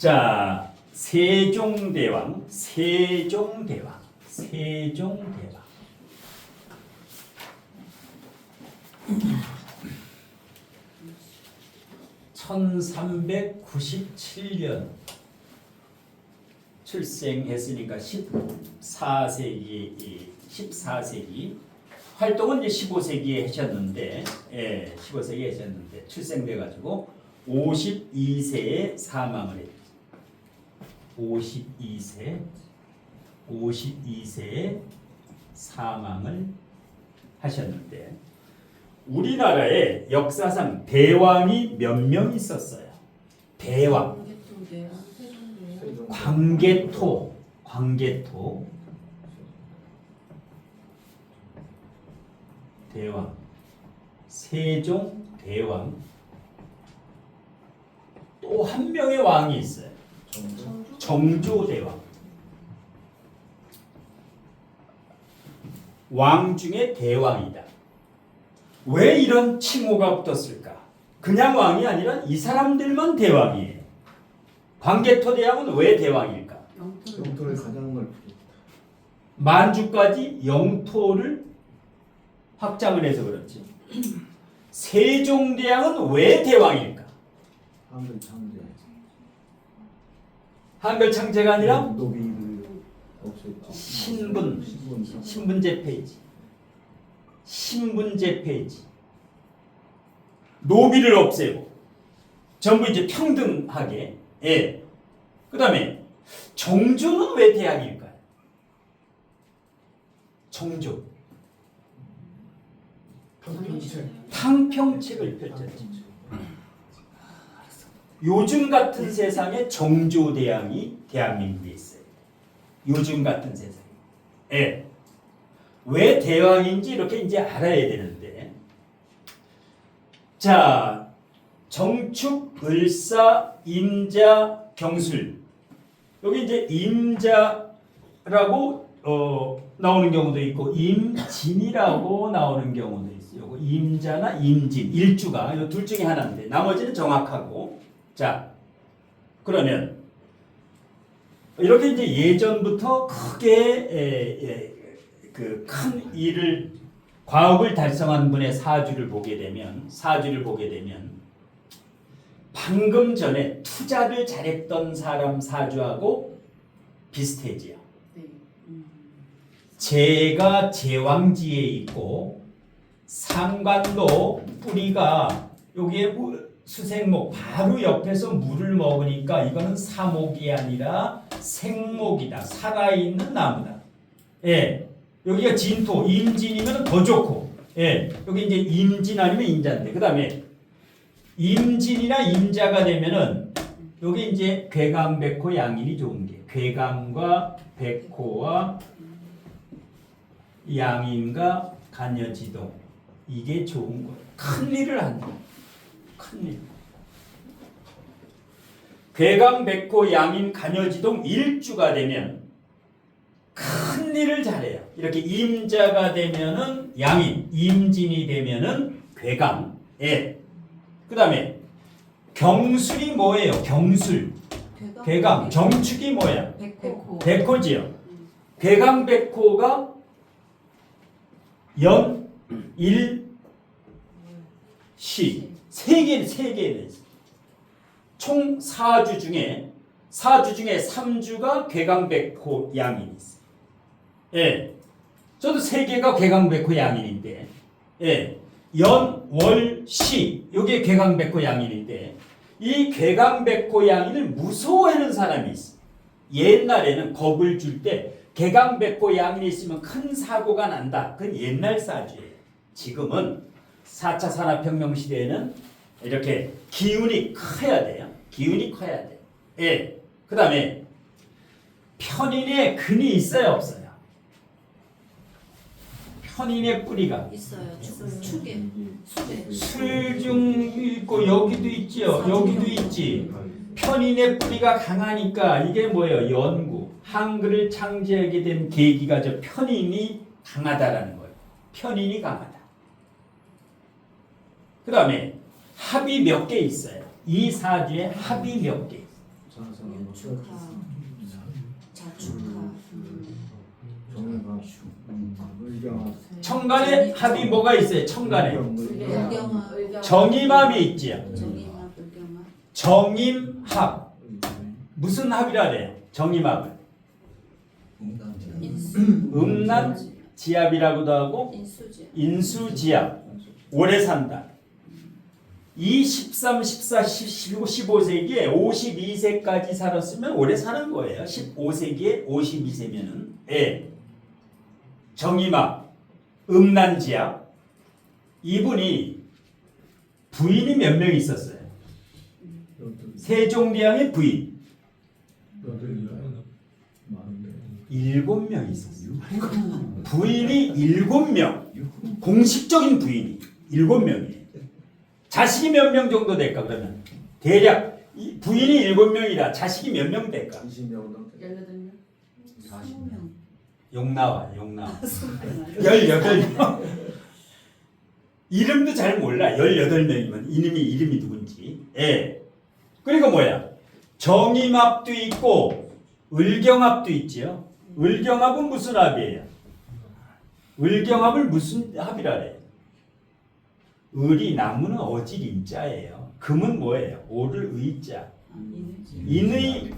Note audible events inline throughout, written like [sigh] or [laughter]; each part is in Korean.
자, 세종대왕, 세종대왕, 세종대왕. (1397년) 출생했으니까 14세기 14세기 활동은 이제 15세기에 하셨는데 예, 15세기에 하셨는데 출생돼 가지고 52세에 사망을 했죠. 52세 52세에 사망을 하셨는데 우리나라에 역사상 대왕이 몇 명 있었어요. 대왕 광개토 광개토 대왕 세종 대왕 또 한 명의 왕이 있어요. 정조 대왕 왕 중에 대왕이다. 왜 이런 칭호가 붙었을까? 그냥 왕이 아니라 이 사람들만 대왕이에요. 광개토 대왕은 왜 대왕일까? 영토를 가장 넓게 만주까지 영토를 확장을 해서 그렇지. 세종대왕은 왜 대왕일까? 한글 창제 한글 창제가 아니라 노비를 없앴죠 신분. 신분 신분제 페이지. 신분제 페이지. 노비를 없애고 전부 이제 평등하게. 예. 그 다음에 정조는 왜 대왕일까요? 정조 탕평책을 펼쳤죠. 요즘 같은 세상에 정조 대왕이 대한민국에 있어요. 요즘 같은 세상에. 예. 왜 대왕인지 이렇게 이제 알아야 되는데. 자, 정축, 을사, 임자, 경술. 여기 이제 임자라고 어, 나오는 경우도 있고 임진이라고 나오는 경우도 있어요. 임자나 임진, 일주가 이 둘 중에 하나인데 나머지는 정확하고. 자, 그러면 이렇게 이제 예전부터 크게 그큰 일을 과업을 달성한 분의 사주를 보게 되면 사주를 보게 되면 방금 전에 투자를 잘했던 사람 사주하고 비슷해지요. 제가 제왕지에 있고 상관도 뿌리가 여기에 무- 수생목 바로 옆에서 물을 먹으니까 이거는 사목이 아니라 생목이다. 살아있는 나무다. 예. 여기가 진토, 임진이면 더 좋고. 예. 여기 이제 임진 아니면 임자인데. 그다음에 임진이나 임자가 되면은 여기 이제 괴강, 백호, 양인이 좋은 게 괴강과 백호와 양인과 간여지동 이게 좋은 거예요. 큰 일을 한다. 큰 일. 괴강, 백호, 양인, 간여지동 일주가 되면 큰 일을 잘해요. 이렇게 임자가 되면은 양인, 임진이 되면은 괴강. 예. 그 다음에 경술이 뭐예요? 경술. 괴강. 정축이 뭐야? 백호. 백호지요. 괴강 백호가 연, 일, 시. 세 개, 세 개는 있어요. 총 사주 중에 사주 중에 3주가 괴강백호 양인이 있어요. 예. 저도 세 개가 괴강백호 양인인데. 예. 연, 월, 시. 요게 괴강백호 양인인데 이 괴강백호 양인을 무서워하는 사람이 있어. 옛날에는 겁을 줄 때 개강백호 양인이 있으면 큰 사고가 난다. 그건 옛날 사주예요. 지금은 4차 산업혁명 시대에는 이렇게 기운이 커야 돼요. 기운이 커야 돼요. 예. 그 다음에 편인의 근이 있어요, 없어요? 편인의 뿌리가 있어요. 축- 축에. 술중 있고 여기도 있지요. 여기도 있지. 편인의 뿌리가 강하니까 이게 뭐예요? 연구. 한글을 창제하게 된 계기가 저 편인이 강하다라는 거예요. 편인이 강하다. 그 다음에 합이 몇 개 있어요. 이 사주에 합이 몇 개. 유축하 자축하 청간에 합이 뭐가 있어요? 청간에 정임합이 있지요. 정임합 무슨 합이라 그래요? 정임합을 인수 음란 지압이라고도 하고 인수지 인수지압 오래 산다. 이 13, 14, 15, 15세기에 52세까지 살았으면 오래 사는 거예요. 15세기에 52세면은 예. 정임합, 음란지압 이분이 부인이 몇 명 있었어요. 세종대왕의 부인 일곱 명 있었어요. 부인이 일곱 명. 공식적인 부인이 일곱 명이에요. 자식이 몇 명 정도 될까 그러면 대략 이 부인이 일곱 명이라 자식이 몇 명 될까? 20명 넘게 18명 20명 욕 나와 욕 나와. [laughs] 열여덟 명. 이름도 잘 몰라. 열여덟 명이면 이름이 이름이 누군지. 예. 그리고 뭐야? 정임합도 있고 을경합도 있지요. 을경합은 무슨 합이에요? 을경합을 무슨 합이라 그래요? 을이 나무는 어질 인자예요. 금은 뭐예요? 오를 의자. 인의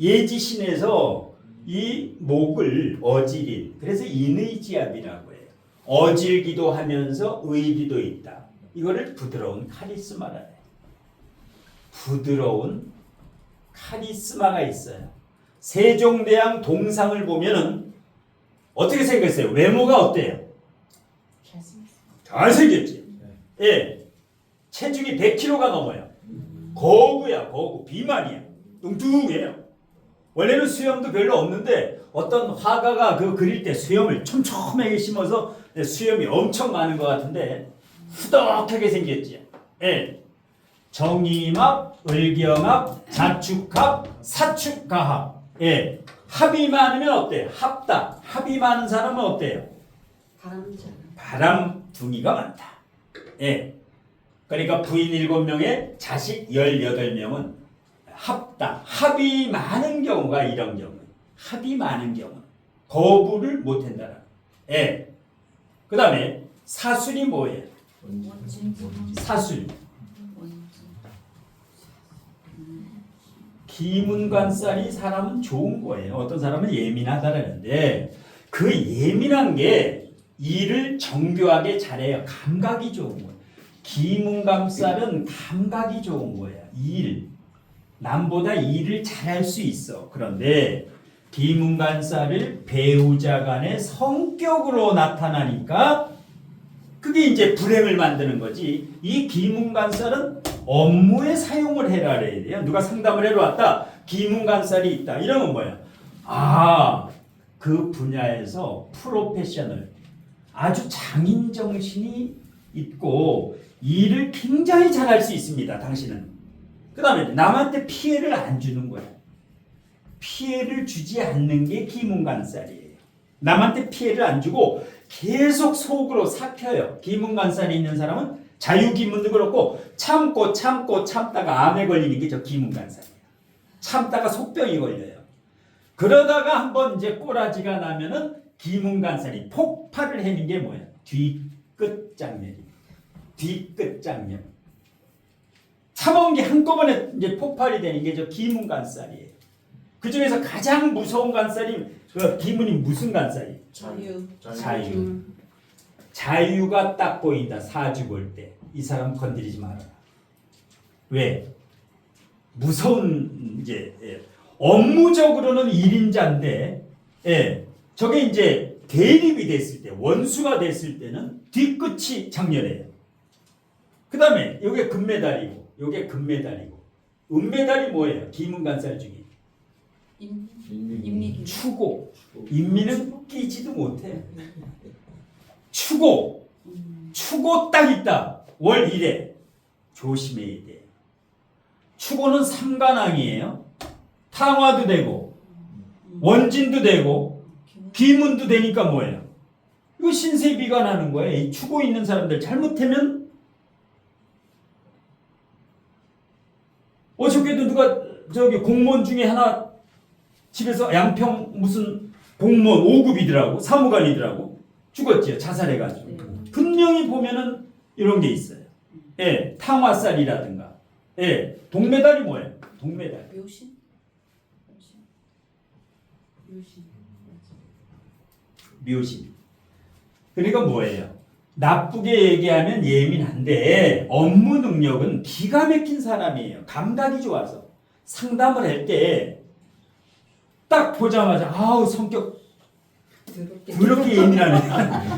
예지신에서 이 목을 어질인 그래서 인의 지압이라고 해요. 어질기도 하면서 의기도 있다. 이거를 부드러운 카리스마라 해요. 부드러운 카리스마가 있어요. 세종대왕 동상을 보면은 어떻게 생겼어요? 외모가 어때요? 잘생겼지. 예. 체중이 100kg가 넘어요. 거구야, 거구. 비만이야. 뚱뚱해요. 원래는 수염도 별로 없는데 어떤 화가가 그 그릴 때 수염을 촘촘하게 심어서 수염이 엄청 많은 것 같은데 후덕하게 생겼지. 예. 정임합, 을경합, 자축합, 사축가합. 예. 합이 많으면 어때요? 합다. 합이 많은 사람은 어때요? 바람둥이가 많다. 예. 그러니까 부인 일곱 명에 자식 열여덟 명은 합다. 합이 많은 경우가 이런 경우. 합이 많은 경우. 거부를 못 한다라. 예. 그 다음에 사술이 뭐예요? 사술. 기문관살이 사람은 좋은 거예요. 어떤 사람은 예민하다라는데 그 예민한 게 일을 정교하게 잘해요. 감각이 좋은 거예요. 기문감살은 감각이 좋은 거예요. 일. 남보다 일을 잘할 수 있어. 그런데 기문관살을 배우자 간의 성격으로 나타나니까 그게 이제 불행을 만드는 거지. 이 기문관살은 업무에 사용을 해라 그래야 돼요. 누가 상담을 해러 왔다. 기문관살이 있다. 이러면 뭐야? 아, 그 분야에서 프로페셔널 아주 장인 정신이 있고 일을 굉장히 잘할 수 있습니다. 당신은. 그 다음에 남한테 피해를 안 주는 거야. 피해를 주지 않는 게 기문관살이에요. 남한테 피해를 안 주고 계속 속으로 삭혀요. 기문관살이 있는 사람은 자유기문도 그렇고 참고 참고 참다가 암에 걸리는 게 저 기문관살이에요. 참다가 속병이 걸려요. 그러다가 한번 이제 꼬라지가 나면은 기문관살이 폭발을 해는 게 뭐야? 뒤끝 장면입니다. 뒤끝 장면. 참아온 게 한꺼번에 이제 폭발이 되는 게 저 기문관살이에요. 그 중에서 가장 무서운 관살이 그 기문이 무슨 관살이? 자유 자유. 자유 가 딱 보인다. 사주 볼 때. 이 사람 건드리지 마라. 왜? 무서운 이제 예. 업무적으로는 1인자인데 예. 저게 이제 대립이 됐을 때 원수가 됐을 때는 뒤끝이 장렬해요. 그 다음에 요게 금메달이고 요게 금메달이고 은메달이 뭐예요? 기문관살 중에 임 인민이 임리기 추고 인민은 끼지도 못해. 추고 추고 딱 있다. 월 1회 조심해야 돼. 추고는 삼관왕이에요. 탕화도 되고 원진도 되고 기문도 되니까 뭐예요? 이거 신세비가 나는 거예요. 이 추고 있는 사람들 잘못하면 어저께도 누가 저기 공무원 중에 하나 집에서 양평 무슨 공무원 5급이더라고 사무관이더라고 죽었지요 자살해가지고 네. 분명히 보면은 이런 게 있어요. 예, 탕화살이라든가, 예, 동메달이 뭐예요? 동메달. 묘신? 묘신. 묘신. 묘신. 그러니까 뭐예요? 나쁘게 얘기하면 예민한데 업무 능력은 기가 막힌 사람이에요. 감각이 좋아서 상담을 할 때 딱 보자마자 아우 성격. 그렇게 예민하네.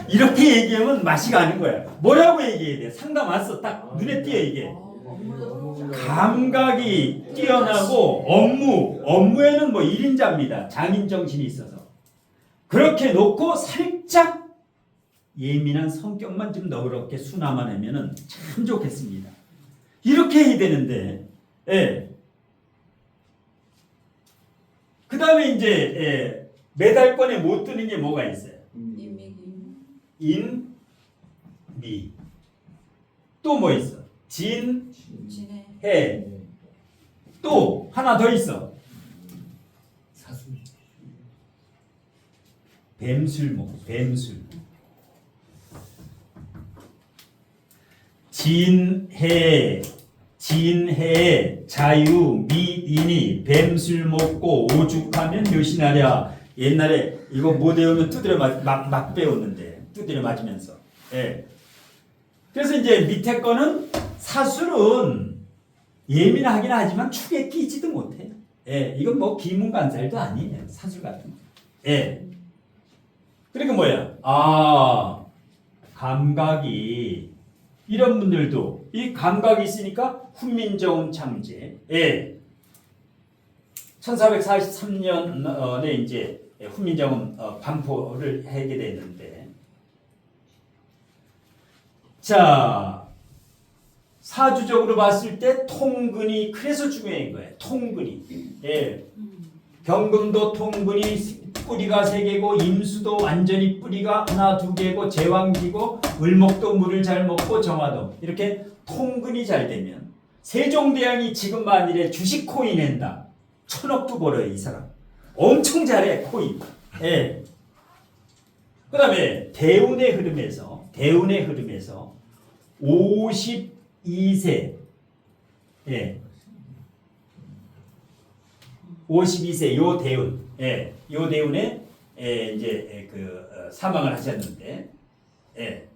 [laughs] 이렇게 얘기하면 맛이 가는 거야. 뭐라고 얘기해야 돼? 상담 왔어. 딱 눈에 띄어 이게. 어, 업무도 감각이 뛰어나고 업무 업무에는 뭐 1인자입니다. 장인 정신이 있어서 그렇게 놓고 살짝 예민한 성격만 좀 너그럽게 순화만 하면은 참 좋겠습니다. 이렇게 해야 되는데, 예. 그 다음에 이제 예, 매달권에 못 드는 게 뭐가 있어요? 인 인, 미. 또 뭐 있어? 진, 해. 또 하나 더 있어. 사수. 뱀술목, 뱀술. 진해, 진해, 자유, 미인이 뱀술 먹고 오죽하면 묘신하랴. 옛날에 이거 못 외우면 두드려 맞, 막, 막 배웠는데 두드려 맞으면서. 예. 그래서 이제 밑에 거는 사술은 예민하긴 하지만 축에 끼지도 못해. 예, 이건 뭐 기문간살도 아니에요. 사술 같은 거. 예. 그러니까 뭐야? 아, 감각이 이런 분들도 이 감각이 있으니까 훈민정음 창제. 예. 1443년에 이제 훈민정음 어, 반포를 하게 됐는데 자 사주적으로 봤을 때 통근이 그래서 중요한 거예요. 통근이. 예. 경금도 통근이 뿌리가 세 개고 임수도 완전히 뿌리가 하나 두 개고 제왕기고 을목도 물을 잘 먹고 정화도. 이렇게 통근이 잘 되면 세종대왕이 지금 만일에 주식 코인 낸다. 천억도 벌어요 이 사람. 엄청 잘해 코인. 예. 그 다음에 대운의 흐름에서 대운의 흐름에서 52세. 예. 52세 요 대운, 예, 요 대운에 예, 이제 예, 그 어, 사망을 하셨는데, 예.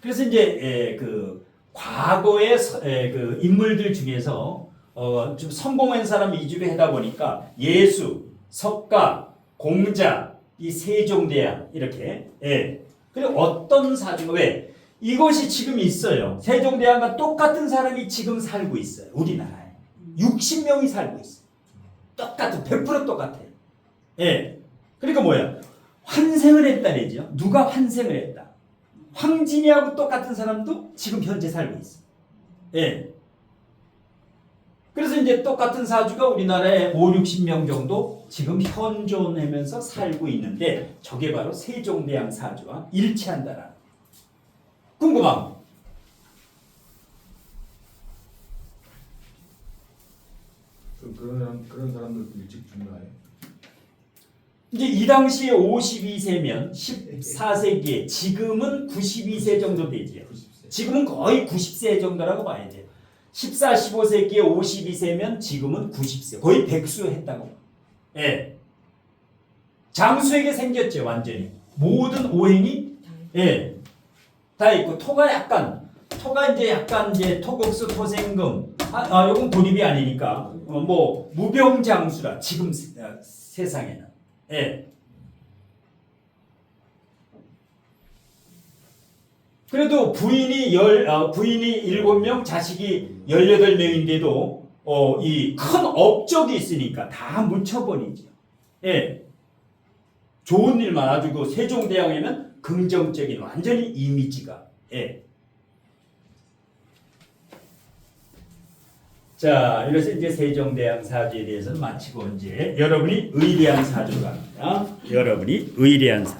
그래서 이제 예, 그 과거의 서- 예, 그 인물들 중에서 어, 좀 성공한 사람 위주로 하다 보니까 예수, 석가, 공자, 이 세종대왕 이렇게 예. 그리고 어떤 사주가 왜 이것이 지금 있어요. 세종대왕과 똑같은 사람이 지금 살고 있어요. 우리나라에 60명이 살고 있어요. 똑같은 100% 똑같아요. 예. 그러니까 뭐야? 환생을 했다래죠. 누가 환생을 했다. 황진이하고 똑같은 사람도 지금 현재 살고 있어. 예. 그래서 이제 똑같은 사주가 우리나라에 5, 60명 정도 지금 현존하면서 살고 있는데 저게 바로 세종대왕 사주와 일치한다라. 궁금함. 그 그런 사람 그런 사람들도 일찍 죽나요? 이제 이 당시에 52세면 14세기에 지금은 92세 정도 되지요. 90세. 지금은 거의 90세 정도라고 봐야 돼요. 14, 15세기에 52세면 지금은 90세. 거의 백수 했다고. 예. 장수에게 생겼죠, 완전히. 모든 오행이 예. 다 있고 토가 약간 토가 이제 약간 이제 토국수 토생금 아, 아 요건 돌입이 아니니까 어, 뭐 무병장수라 지금 세, 어, 세상에는 예. 그래도 부인이 열 어, 부인이 일곱 명 자식이 열여덟 명인데도 어, 이 큰 업적이 있으니까 다 묻혀버리죠. 예. 좋은 일만 아주 그 세종대왕에는 긍정적인 완전히 이미지가 예. 자, 이래서 이제 세종대왕 사주에 대해서는 마치고 이제 여러분이 의리한 사주가 합니다. 여러분이 의리한 사.